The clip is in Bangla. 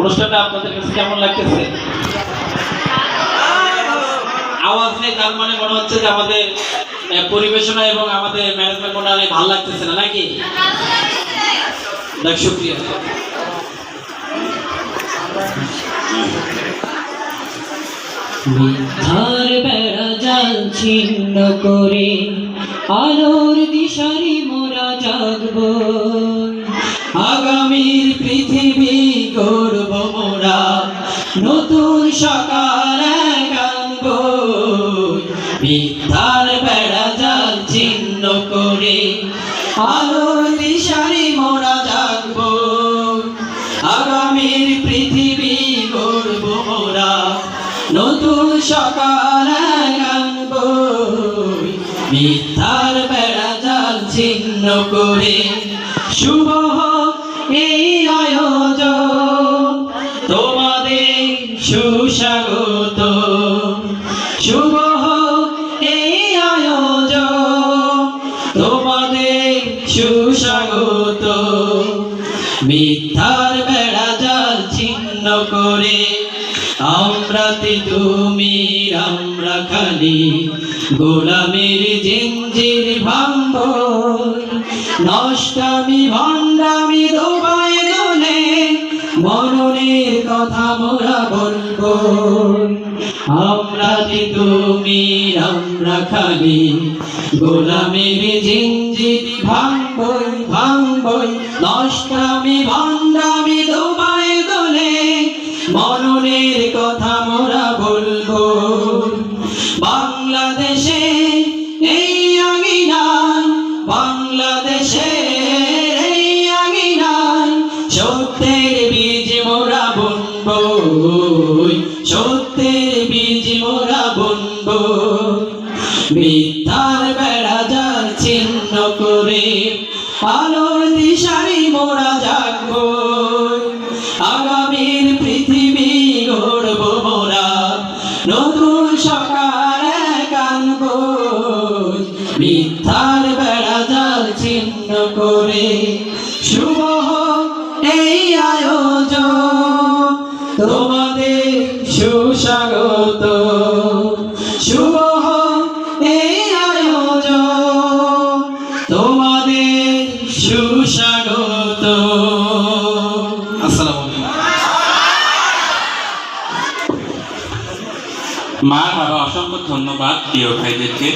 অনুষ্ঠানটা আপনাদের কাছে কেমন লাগতেছে? আওয়াজ নেই, তার মানে মনে হচ্ছে যে আমাদের পরিবেশনা এবং আমাদের ম্যানেজমেন্ট মনে হয় ভালো লাগতেছে না, নাকি? দেখ, শুক্রিয়া। মিথ্যার বেড়া জাল ছিন্ন করে, আলোর দিশারি মোরা জাগব। নতুন সকাল গানব। মিথ্যার বেড়া জাল চিহ্ন করে আলোর দিশারি মোরা জাগব। আগামীর পৃথিবী গড়ব মোরা। নতুন সকাল গানব। মিথ্যার বেড়া জাল ছিন্ন করে শুভ সুস্বাগত। শুভ এই আয়োজন, তোমাদের সুস্বাগত। মিথ্যার বেড়া জাল ছিন্ন করে আমরাতে তুমি, আমরা খালি। গোলামের জিঞ্জির ভাঙ্গ নষ্টামি, ভণ্ডামি দোলে মননের কথা মোরা বলব। আমরা যে তুমি, আমরা খালি? গোলামের জিঞ্জির ভাঙবই ভাঙবই, নষ্টামি, ভণ্ডামি দোবাই দোলে। মননের কথা সত্যের বীজ মোরা বুনবো সত্যের বীজ মোরা বুনবো মিথ্যার বেড়া জাল ছিন্ন করে আলোর দিশারি মোরা জাগবো আগামীর পৃথিবী গড়ব মোরা, নতুন সকালে কানব মিথ্যার বেড়া জাল ছিন্ন করে, শুভ এই আয়োজন। তোমাদের সুস্বাগত। শুভ এই আয়োজন। তোমাদের সুস্বাগত। আসসালামু মা বাবা অসংখ্য ধন্যবাদ প্রিয় ভাইদেরকে।